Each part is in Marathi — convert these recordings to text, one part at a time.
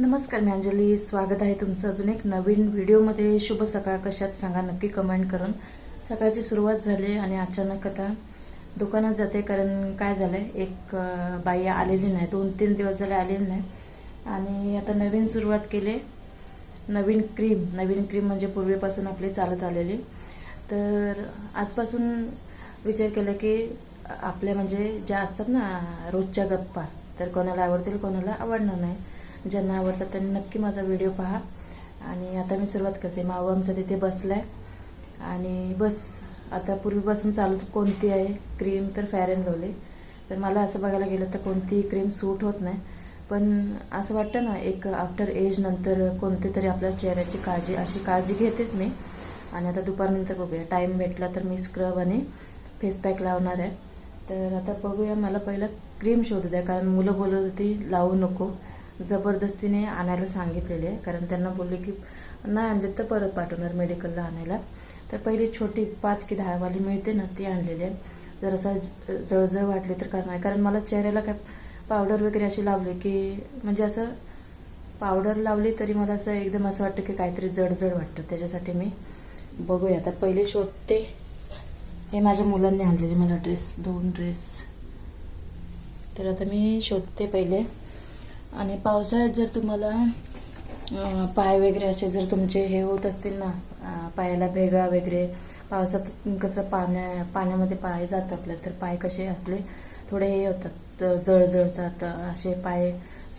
नमस्कार मी अंजली. स्वागत आहे तुमचं अजून एक नवीन व्हिडिओमध्ये. शुभ सकाळ. कशात सांगा नक्की कमेंट करून. सकाळची सुरुवात झाली आणि अचानक आता दुकानात जाते कारण काय झालं आहे एक बाई आलेली नाही. दोन तीन दिवस झाले आलेली नाही. आणि आता नवीन सुरुवात केली. नवीन क्रीम नवीन क्रीम म्हणजे पूर्वीपासून आपली चालत आलेली. तर आजपासून विचार केला की आपल्या म्हणजे ज्या असतात ना रोजच्या गप्पा तर कोणाला आवडतील कोणाला आवडणार नाही. ज्यांना आवडतात त्यांनी नक्की माझा व्हिडिओ पहा. आणि आता मी सुरुवात करते. माऊ आमचा तिथे बसला आहे आणि बस आता पूर्वीपासून चालू कोणती आहे? क्रीम तर फॅर अँड लवली तर मला असं बघायला गेलं तर कोणतीही क्रीम सूट होत नाही. पण असं वाटतं ना एक आफ्टर एज नंतर कोणते तरी आपल्या चेहऱ्याची काळजी अशी काळजी घेतेच मी. आणि आता दुपारनंतर बघूया. टाईम भेटला तर मी स्क्रब आणि फेस पॅक लावणार आहे. तर आता बघूया मला पहिलं क्रीम शोधू द्या. कारण मुलं बोलत होती लावू नको. जबरदस्तीने आणायला सांगितलेले आहे. कारण त्यांना बोलले की नाही आणले तर परत पाठवणार मेडिकलला आणायला. तर पहिली छोटी पाच की दहावाली मिळते ना ती आणलेली आहे. जर असं ज- जळजळ वाटली तर करणार कारण मला चेहऱ्याला काय पावडर वगैरे अशी लावली की म्हणजे असं पावडर लावली तरी मला असं एकदम असं वाटतं की काहीतरी जडजड वाटतं. त्याच्यासाठी मी बघूया. आता पहिले शोधते. हे माझ्या मुलांनी आणलेले. मला ड्रेस दोन ड्रेस तर आता मी शोधते पहिले. आणि पावसाळ्यात जर तुम्हाला पाय वगैरे असे जर तुमचे हे होत असतील ना पायाला भेगा वगैरे पावसात कसं पाण्या पाण्यामध्ये पाय जातं आपलं तर पाय कसे आपले थोडे हे होतात जळजळ जातं असे पाय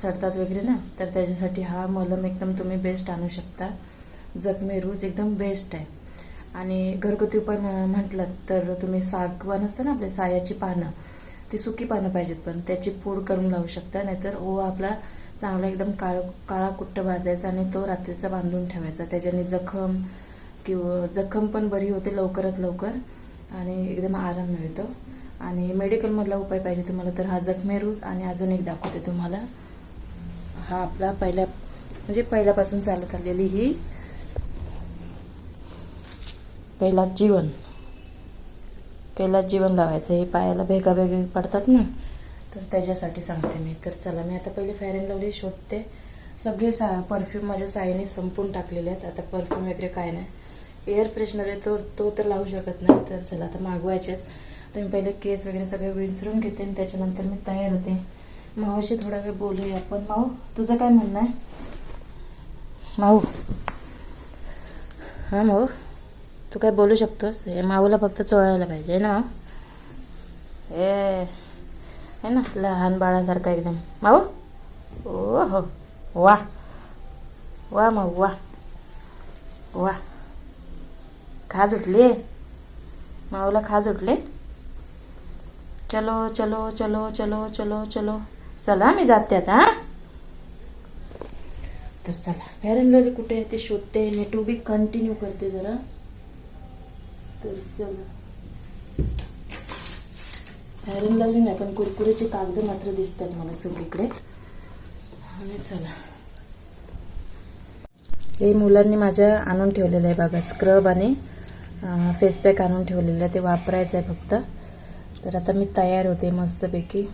सडतात वगैरे ना तर त्याच्यासाठी हा मलम एकदम तुम्ही बेस्ट आणू शकता. जखमी रूज एकदम बेस्ट आहे. आणि घरगुती उपाय म्ह- म्हटलं तर तुम्ही सागवान असतं ना आपले सायाची पानं ती सुकी पानं पाहिजेत पण त्याची पूड करून लावू शकता नाहीतर ओवा आपला चांगला एकदम काळ काळा कुट्ट भाजायचा आणि तो रात्रीचा बांधून ठेवायचा. त्याच्याने जखम किंवा जखम पण बरी होते लवकरात लवकर आणि एकदम आराम मिळतो. आणि मेडिकलमधला उपाय पाहिजे तुम्हाला तर हा जखमेरूज आणि अजून एक दाखवते तुम्हाला. हा आपला पहिल्या म्हणजे पहिल्यापासून चालत आलेली ही पहिला जीवन. त्याला जीवन लावायचं हे पायाला भेगा पडतात ना. तर त्याच्यासाठी सांगते मी. तर चला मी आता पहिले फेअर अँड लवली शोधते. सगळे सा परफ्यूम माझ्या साईने संपून टाकलेले आहेत. आता परफ्यूम वगैरे काय नाही. एअर फ्रेशनर आहे तो तो तर लावू शकत नाही. तर चला आता मागवायचे आहेत. तर मी पहिले केस वगैरे सगळे विंचरून घेते आणि त्याच्यानंतर मी तयार होते. मावाशी थोडा वेळ बोलूया आपण. माऊ तुझं काय म्हणणं आहे? माऊ. हां माऊ. तू काय बोलू शकतोस? हे माऊला फक्त चोळायला पाहिजे ना माऊ? ए आहे ना लहान बाळासारखा एकदम. माऊ? ओ हो वा. वा माऊ वा. वा. खाज उठले माऊला खाज उठले चलो चलो चलो चलो चलो चलो. चला मी जाते आता हा? तर चला. फेअर कुठे आहे? ते शोधते आणि टू बी कंटिन्यू करते जरा. तर चला. फेअर नाही पण कुरकुरीचे कागद मात्र दिसतात मला सगळीकडे. आणि चला. हे मुलांनी माझ्या आणून ठेवलेलं आहे बघा स्क्रब आणि फेसपॅक आणून ठेवलेलं आहे ते वापरायचं आहे फक्त. तर आता मी तयार होते मस्तपैकी.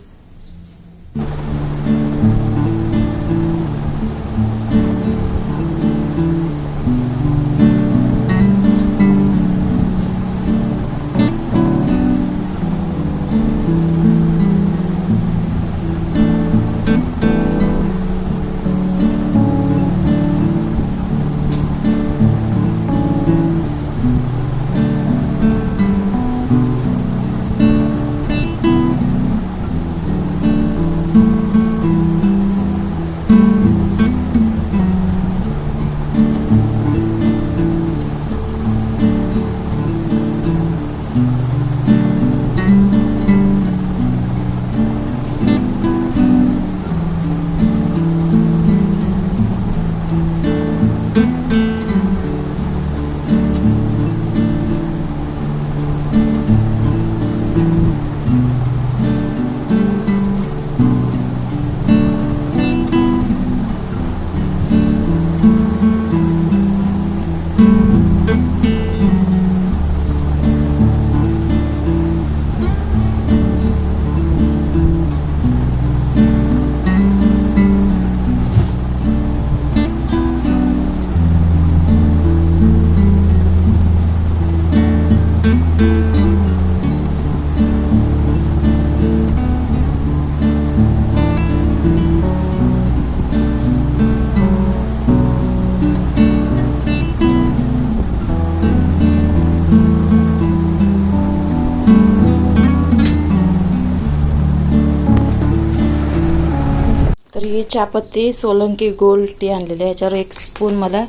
ही चहापत्ती सोलंकी गोल्ड टी आणलेली आहे. याच्यावर एक स्पून मला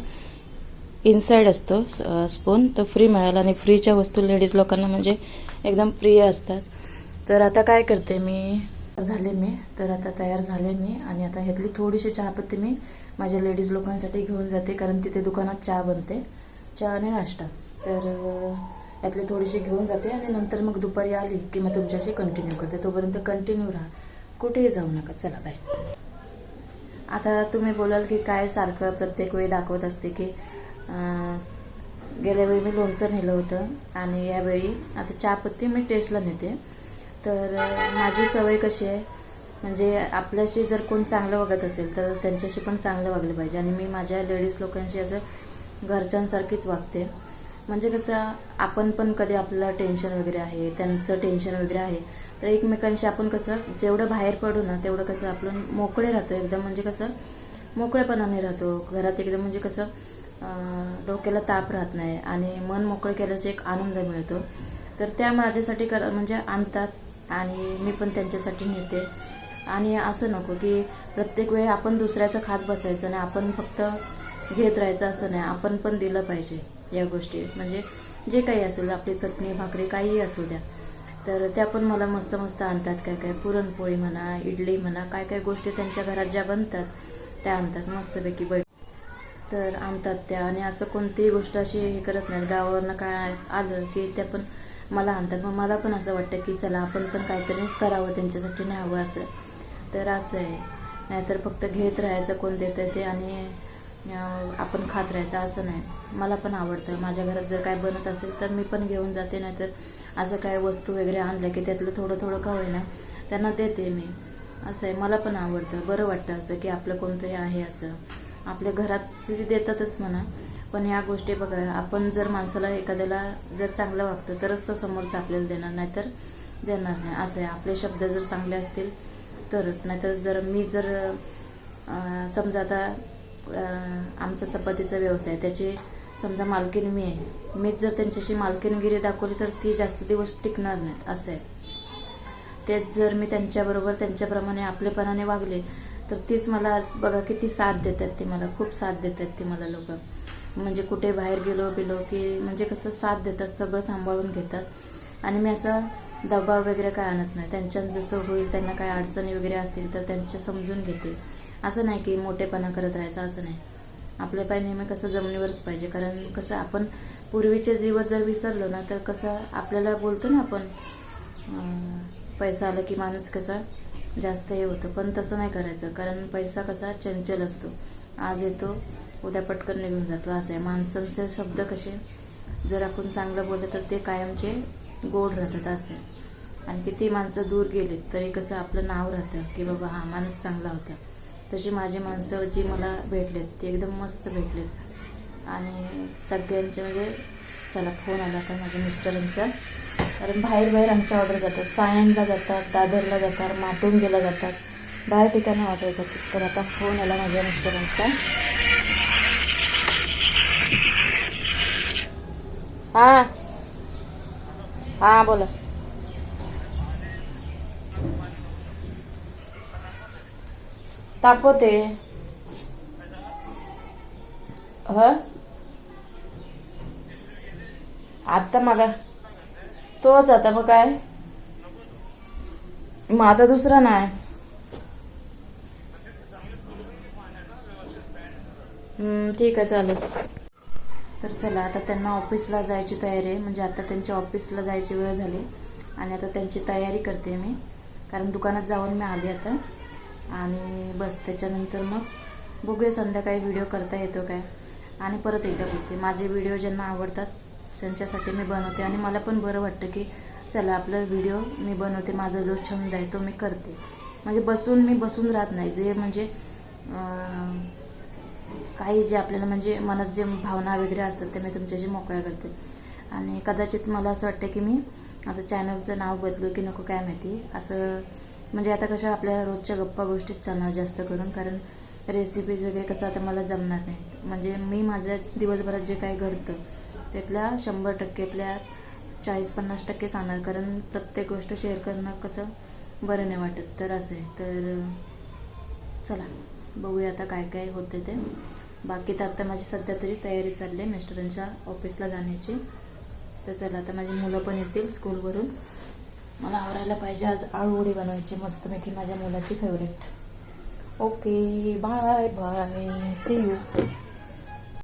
इनसाईड असतो स्पून तो फ्री मिळाला आणि फ्रीच्या वस्तू लेडीज लोकांना म्हणजे एकदम प्रिय असतात. तर आता काय करते मी? झाले मी. तर आता तयार झाले मी. आणि आता ह्यातली थोडीशी चहापत्ती मी माझ्या लेडीज लोकांसाठी घेऊन जाते कारण तिथे दुकानात चहा बनते. चहा आणि नाश्ता. तर यातली थोडीशी घेऊन जाते आणि नंतर मग दुपारी आली की मग तुमच्याशी कंटिन्यू करते. तोपर्यंत कंटिन्यू राहा. कुठेही जाऊ नका. चला बाय आता तुम्ही बोलाल की काय सारखं प्रत्येक वेळी दाखवत असते की गेल्या वेळी मी लोणचं नेलं होतं आणि यावेळी आता चहापत्ती मी टेस्टला नेते. तर माझी सवय कशी आहे? म्हणजे आपल्याशी जर कोण चांगलं वागत असेल तर त्यांच्याशी पण चांगलं वागलं पाहिजे. आणि मी माझ्या लेडीज लोकांशी असं घरच्यांसारखीच वागते. म्हणजे कसं आपण पण कधी आपलं टेन्शन वगैरे आहे त्यांचं टेन्शन वगैरे आहे तर एकमेकांशी आपण कसं जेवढं बाहेर पडू ना तेवढं कसं आपण मोकळे राहतो. एकदम म्हणजे कसं मोकळेपणाने राहतो. घरात एकदम म्हणजे कसं डोक्याला ताप राहत नाही आणि मन मोकळं केल्याचा एक आनंद मिळतो. तर त्या माझ्यासाठी कर म्हणजे आणतात आणि मी पण त्यांच्यासाठी नेते. आणि असं नको की प्रत्येक वेळी आपण दुसऱ्याचं खात बसायचं आणि आपण फक्त घेत राहायचं असं नाही आपण पण दिलं पाहिजे. या गोष्टी. म्हणजे जे काही असेल आपली चटणी भाकरी काहीही असू द्या. तर त्या पण मला मस्त मस्त आणतात. काय काय पुरणपोळी म्हणा इडली म्हणा काय काय गोष्टी त्यांच्या घरात ज्या बनतात त्या आणतात. मस्तपैकी बैठ तर आणतात त्या. आणि असं कोणतीही गोष्ट अशी हे करत नाहीत. गावावरनं काय आलं की त्या पण मला आणतात. मग मला पण असं वाटतं की चला आपण पण काहीतरी करावं त्यांच्यासाठी न्यावं असं. तर असं आहे. नाहीतर फक्त घेत राहायचं कोण देतं ते आणि आपण खात राहायचं असं नाही. मला पण आवडतं. माझ्या घरात जर काय बनत असेल तर मी पण घेऊन जाते नाहीतर असं काय वस्तू वगैरे आणल्या की त्यातलं थोडं थोडं का होईना त्यांना देते मी. असं आहे. मला पण आवडतं. बरं वाटतं असं की आपलं कोणतरी आहे असं. आपल्या घरात देतातच म्हणा. पण या गोष्टी बघा आपण जर माणसाला एखाद्याला जर चांगलं वागतं तरच तो समोरचा आपल्याला देणार नाही तर देणार नाही. असं आहे. आपले शब्द जर चांगले असतील तरच. नाहीतर जर मी जर समजा आता आमचा चपातीचा व्यवसाय त्याची समजा मालकीण मी आहे. मीच जर त्यांच्याशी मालकीनगिरी दाखवली तर ती जास्त दिवस टिकणार नाहीत असं आहे. तेच जर मी त्यांच्याबरोबर त्यांच्याप्रमाणे आपलेपणाने वागले तर तीच मला आज बघा किती साथ देतात ती मला खूप साथ देतात ती मला लोक. म्हणजे कुठे बाहेर गेलो बिलो की म्हणजे कसं साथ देतात सगळं सांभाळून घेतात. आणि मी असा दबाव वगैरे काय आणत नाही. त्यांच्यात जसं होईल त्यांना काय अडचणी वगैरे असतील तर त्यांच्या समजून घेते. असं नाही की मोठेपणा करत राहायचं असं नाही. आपलं पाय नेहमी कसं जमिनीवरच पाहिजे कारण कसं आपण पूर्वीचे दिवस जर विसरलो ना तर कसं आपल्याला बोलतो ना आपण पैसा आला की माणूस कसा जास्त हे होतं. पण तसं नाही करायचं कारण पैसा कसा चंचल असतो. आज येतो उद्या पटकन निघून जातो असं आहे. माणसांचे शब्द कसे जर आपण चांगलं बोललं तर ते कायमचे गोड राहतात असं आहे. आणि किती माणसं दूर गेले तरी कसं आपलं नाव राहतं की बाबा हा माणूस चांगला होता. तशी माझी माणसं जी मला भेटलेत ती एकदम मस्त भेटलेत. आणि सगळ्यांचे म्हणजे चला फोन आला तर माझ्या मिस्टरांचा. कारण बाहेर बाहेर आमच्या ऑर्डर जातात. सायनला जातात दादरला जातात माटुंगेला जातात. बाहेर ठिकाणी ऑर्डर जातात. तर आता फोन आला माझ्या मिस्टरांचा. हां. हां बोला. तापवते ह आत्ता मागा तोच आता मग काय मग आता दुसरा नाही ठीक आहे चालेल तर चला आता त्यांना ऑफिसला जायची तयारी आहे म्हणजे आता त्यांच्या ऑफिसला जायची वेळ झाली आणि आता त्यांची तयारी करते मी कारण दुकानात जाऊन मी आली आता आणि बस त्याच्यानंतर मग बघूया संध्याकाळी व्हिडिओ करता येतो काय. आणि परत एकदा बोलते माझे व्हिडिओ ज्यांना आवडतात त्यांच्यासाठी मी बनवते आणि मला पण बरं वाटतं की चला आपला व्हिडिओ मी बनवते माझा जो छंद आहे तो मी करते. म्हणजे बसून मी बसून राहत नाही. जे म्हणजे काही जे आपल्याला म्हणजे मनात जे भावना वगैरे असतात ते मी तुमच्याशी मोकळ्या करते. आणि कदाचित मला असं वाटतं की मी आता चॅनलचं नाव बदलू की नको काय माहिती. असं म्हणजे आता कशा आपल्या रोजच्या गप्पा गोष्टीच चालणार जास्त करून कारण रेसिपीज वगैरे कसं आता मला जमणार नाही. म्हणजे मी माझ्या दिवसभरात जे काही घडतं त्यातल्या शंभर टक्केतल्या चाळीस पन्नास टक्के सांगणार. कारण प्रत्येक गोष्ट शेअर करणं कसं बरं नाही वाटत. तर असं आहे. तर चला बघूया आता काय काय होते ते. बाकी तर आता माझी सध्या तरी तयारी चालली आहे. मिस्टरांच्या ऑफिसला जाण्याची. तर चला आता माझी मुलं पण येतील स्कूलवरून मला आवरायला पाहिजे. आज आळूवडी बनवायची मस्तपैकी माझ्या मुलाची favourite okay bye bye see you